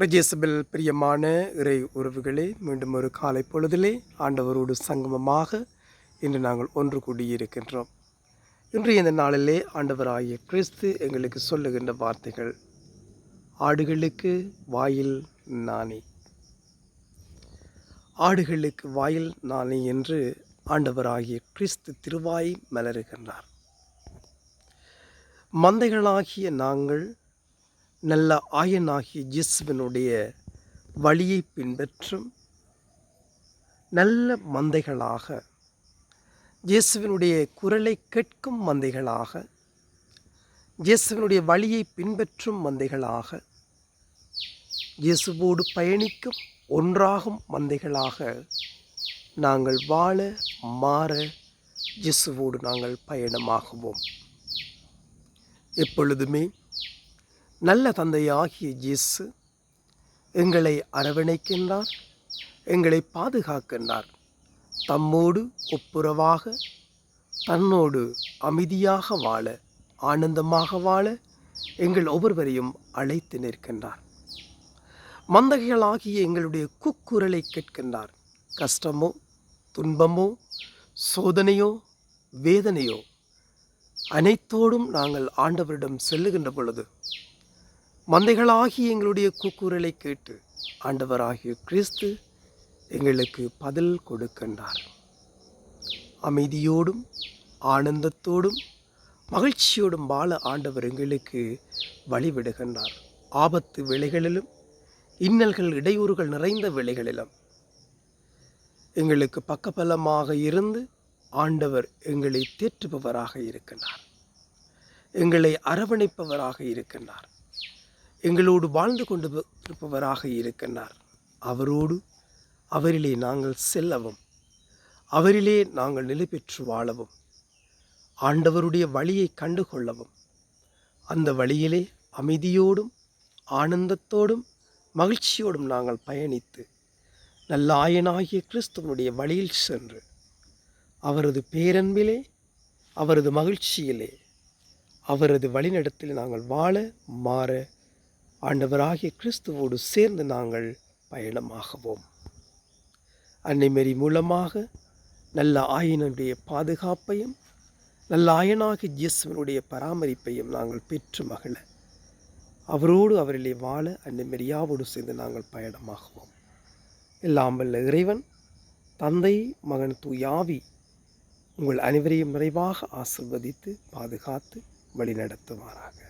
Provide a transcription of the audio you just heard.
பிரஜேசபில் பிரியமான இறை உறவுகளே மீண்டும் ஒரு காலை பொழுதிலே ஆண்டவரோடு சங்கமமாக இன்று நாங்கள் ஒன்று கூடியிருக்கின்றோம். இன்றைய இந்த நாளிலே ஆண்டவராகிய கிறிஸ்து எங்களுக்கு சொல்லுகின்ற வார்த்தைகள் ஆடுகளுக்கு வாயில் நாணி. ஆடுகளுக்கு வாயில் நாணி என்று ஆண்டவராகிய கிறிஸ்து திருவாய் மலருகின்றார். மந்தைகளாகிய நாங்கள் நல்ல ஆயனாகிய இயேசுவினுடைய வழியை பின்பற்றும் நல்ல மந்தைகளாக இயேசுவினுடைய குரலை கேட்கும் மந்தைகளாக இயேசுவினுடைய வழியை பின்பற்றும் மந்தைகளாக இயேசுவோடு பயணிக்கும் ஒன்றாகும் மந்தைகளாக நாங்கள் வாழ மாற இயேசுவோடு நாங்கள் பயணமாகுவோம். எப்பொழுதுமே நல்ல தந்தையாகிய இயேசு எங்களை அரவணைக்கின்றார் எங்களை பாதுகாக்கின்றார். தம்மோடு ஒப்புரவாக தன்னோடு அமைதியாக வாழ ஆனந்தமாக வாழ எங்கள் ஒவ்வொருவரையும் அழைத்து நிற்கின்றார். மந்தகைகளாகிய எங்களுடைய குக்குரலை கேட்கின்றார். கஷ்டமோ துன்பமோ சோதனையோ வேதனையோ அனைத்தோடும் நாங்கள் ஆண்டவரிடம் செல்லுகின்ற பொழுது மந்தைகளாகி எங்களுடைய கூக்குரலை கேட்டு ஆண்டவராகிய கிறிஸ்து எங்களுக்கு பதில் கொடுக்கின்றார். அமைதியோடும் ஆனந்தத்தோடும் மகிழ்ச்சியோடும் வாழ ஆண்டவர் எங்களுக்கு வழிவிடுகின்றார். ஆபத்து வேளைகளிலும் இன்னல்கள் இடையூறுகள் நிறைந்த வேளைகளிலும். எங்களுக்கு பக்கபலமாக இருந்து ஆண்டவர் எங்களை தேற்றுபவராக இருக்கின்றார். எங்களை அரவணைப்பவராக இருக்கின்றார். எங்களோடு வாழ்ந்து கொண்டு இருப்பவராக இருக்கின்றார். அவரோடு அவரிலே நாங்கள் செல்லவும் அவரிலே நாங்கள் நிலை பெற்று வாழவும் ஆண்டவருடைய வழியை கண்டுகொள்ளவும் அந்த வழியிலே அமைதியோடும் ஆனந்தத்தோடும் மகிழ்ச்சியோடும் நாங்கள் பயணித்து நல்ல ஆயனாகிய கிறிஸ்துவனுடைய வழியில் சென்று அவரது பேரன்பிலே அவரது மகிழ்ச்சியிலே அவரது வழிநடத்தில் நாங்கள் வாழ மாற ஆண்டவராகிய கிறிஸ்துவோடு சேர்ந்து நாங்கள் பயணமாகவும். அன்னைமரி மூலமாக நல்ல ஆயனுடைய பாதுகாப்பையும் நல்ல ஆயனாகி இயேசுவனுடைய பராமரிப்பையும் நாங்கள் பெற்று மகள அவரோடு அவரிலே வாழ அன்னைமரியாவோடு சேர்ந்து நாங்கள் பயணமாகுவோம். எல்லாம் வல்ல இறைவன் தந்தை மகன் தூயாவி உங்கள் அனைவரையும் நிறைவாக ஆசிர்வதித்து பாதுகாத்து வழிநடத்துவாராக.